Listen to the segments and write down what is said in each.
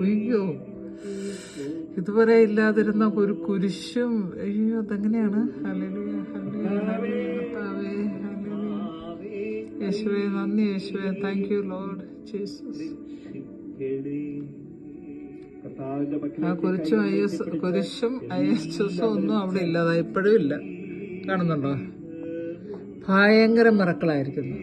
അയ്യോ ഇതുവരെ ഇല്ലാതിരുന്ന ഒരു കുരിശും അയ്യോ അതെങ്ങനെയാണ്. യേശുവേ നന്ദി യേശുവേ. താങ്ക് യു ലോർഡ് ജീസസ് ആ കുരിശും ഐ കുരിശും ഐ ഒന്നും അവിടെ ഇല്ലാതാ ഇപ്പോഴും ഇല്ല. കാണുന്നുണ്ടോ? ഭയങ്കര മിറക്കളായിരിക്കുന്നു.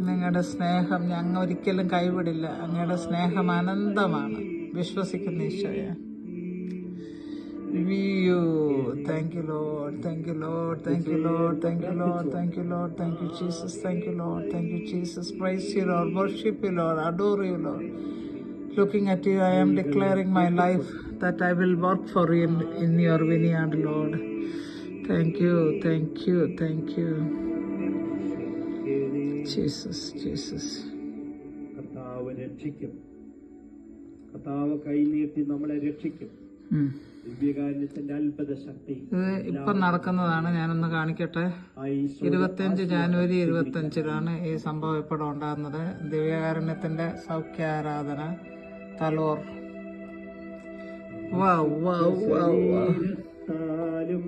നിങ്ങളുടെ സ്നേഹം ഞങ്ങൾ ഒരിക്കലും കൈവിടില്ല. അങ്ങയുടെ സ്നേഹം അനന്തമാണ്. വിശ്വസിക്കുന്ന ഈശോയ. ോർ thank you Jesus thank you lord thank you Jesus praise you worship you lord adore you lord Looking at you, I am declaring my life that I will work for you in, in your vineyard, Lord. Thank you, thank you, thank you. Jesus, Jesus. കർത്താവ് കൈനീട്ടി നമ്മളെ രക്ഷിക്കും. ഇത് ഇപ്പൊ നടക്കുന്നതാണ് ഞാനൊന്ന് കാണിക്കട്ടെ. ഇരുപത്തിയഞ്ച് ജാനുവരി ഇരുപത്തിയഞ്ചിലാണ് ഈ സംഭവം ഇപ്പോൾ ഉണ്ടാകുന്നത്. ദിവ്യകാരുണ്യത്തിന്റെ സൗഖ്യാരാധന. തലോർ വൗ വൗ വൗ വൗ ശരീരത്താലും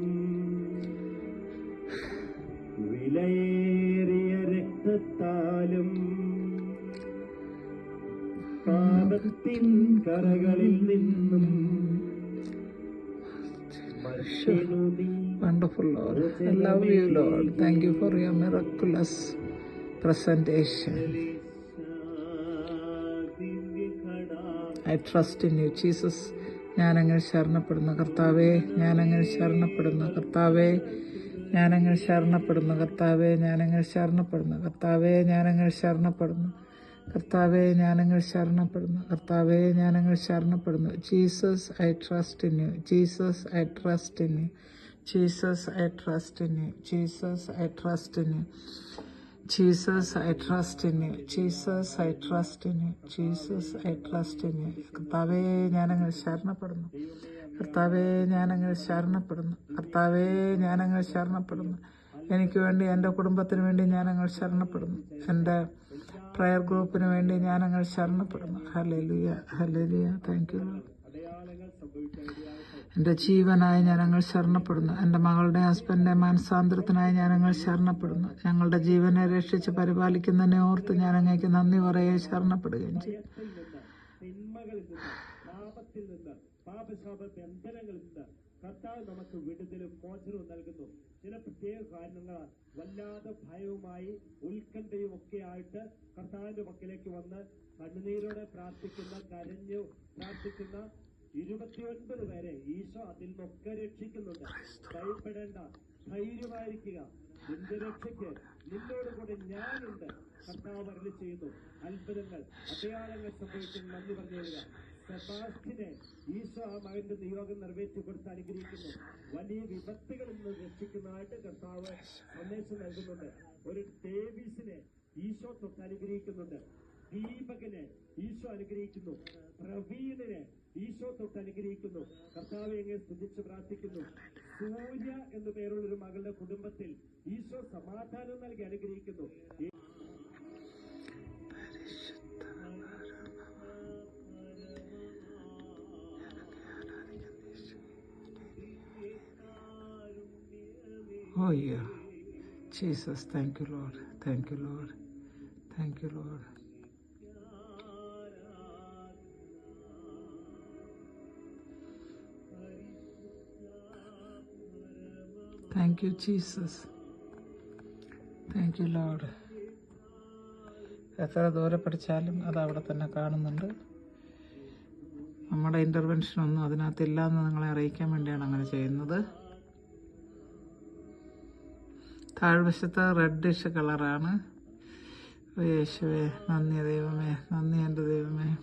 വിലയേറിയ രക്തത്താലും പാപത്തിൻ കറകളിൽ നിന്നും Wonderful Lord. I love you, Lord. Thank you for your miraculous presentation. I trust in you Jesus. ഞാനങ്ങനെ ശരണപ്പെടുന്ന കർത്താവേ ഞാനങ്ങനെ ശരണപ്പെടുന്ന കർത്താവേ ഞാനങ്ങനെ ശരണപ്പെടുന്ന കർത്താവേ ഞാനങ്ങനെ ശരണപ്പെടുന്ന കർത്താവേ ഞാനങ്ങനെ ശരണപ്പെടുന്നു കർത്താവേ ഞാനങ്ങൾ ശരണപ്പെടുന്നു കർത്താവേ ഞാനങ്ങൾ ശരണപ്പെടുന്നു Jesus I trust in you Jesus I trust in you Jesus I trust in you Jesus I trust in you Jesus I trust in you Jesus I trust in you Jesus I trust in you കർത്താവേ ഞാനങ്ങൾ ശരണപ്പെടുന്നു. കർത്താവേ ഞാനങ്ങൾ ശരണപ്പെടുന്നു. കർത്താവേ ഞാനങ്ങൾ ശരണപ്പെടുന്നു. എനിക്ക് വേണ്ടി എന്റെ കുടുംബത്തിന് വേണ്ടി ഞാനങ്ങൾ ശരണപ്പെടുന്നു. എന്റെ പ്രയർ ഗ്രൂപ്പിന് വേണ്ടി ഞാനങ്ങൾ ശരണപ്പെടുന്നു. ഹലേലിയ ഹലേലിയ താങ്ക് യു എന്റെ ജീവനായി ഞാനങ്ങൾ ശരണപ്പെടുന്നു എന്റെ മകളുടെ ഹസ്ബൻഡിന്റെ മാനസാന്തരത്തിനായി ഞാനങ്ങൾ ശരണപ്പെടുന്നു ഞങ്ങളുടെ ജീവനെ രക്ഷിച്ച് പരിപാലിക്കുന്നതിനെ ഓർത്ത് ഞാൻ അങ്ങേക്ക് നന്ദി പറയുകയും ശരണപ്പെടുകയും ചെയ്യും ചില പ്രത്യേക കാരണങ്ങളാൽ വല്ലാതെ ഭയവുമായി ഉത്കണ്ഠയും ഒക്കെ ആയിട്ട് കർത്താവിന്റെ മക്കളിലേക്ക് വന്ന് കണ്ണുനീരോടെ പ്രാർത്ഥിക്കുന്ന കരഞ്ഞു പ്രാർത്ഥിക്കുന്ന ഇരുപത്തിയൊൻപത് വരെ ഈശോ അതിൽ നിന്നൊക്കെ രക്ഷിക്കുന്നുണ്ട്. ഭയപ്പെടേണ്ട. ധൈര്യമായിരിക്കുക. നിന്റെ രക്ഷയ്ക്ക് നിന്നോട് കൂടെ ഞാനുണ്ട്. കർത്താവ് അരളി ചെയ്യുന്നു. അത്ഭുതങ്ങൾ അടയാളങ്ങൾ സംഭവിച്ചു നന്ദി പറഞ്ഞു സെബാസ്റ്റിനെ ഈശോ ആ മകന്റെ നിയോഗം നിറവേറ്റി കൊടുത്ത് അനുഗ്രഹിക്കുന്നു. വലിയ വിപത്തുകളിൽ നിന്ന് രക്ഷിക്കുന്നതായിട്ട് കർത്താവ് സന്ദേശം നൽകുന്നുണ്ട്. ഒരു ഡേവിസിനെ ഈശോ തൊട്ട് അനുഗ്രഹിക്കുന്നുണ്ട് ദീപകനെ ഈശോ അനുഗ്രഹിക്കുന്നു പ്രവീണിനെ ഈശോ തൊട്ട് അനുഗ്രഹിക്കുന്നു കർത്താവ് എങ്ങനെ സ്തുതിച്ച് പ്രാർത്ഥിക്കുന്നു സൂര്യ എന്നു പേരുള്ള ഒരു മകളുടെ കുടുംബത്തിൽ ഈശോ സമാധാനം നൽകി അനുഗ്രഹിക്കുന്നു Oh, yeah. Jesus, thank you, Lord. Thank you, Lord. Thank you, Lord. Thank you Jesus thank you Lord എത്ര ദൂരെ പഠിച്ചാലും അത് അവിടെ തന്നെ കാണുന്നുണ്ട്. നമ്മുടെ ഇന്റർവെൻഷനൊന്നും അതിനകത്തില്ല എന്ന് നിങ്ങളെ അറിയിക്കാൻ വേണ്ടിയാണ് അങ്ങനെ ചെയ്യുന്നത്. താഴ്വശത്ത് റെഡിഷ് കളറാണ് യേശുവേ നന്ദി ദൈവമേ നന്ദി എന്റെ ദൈവമേ.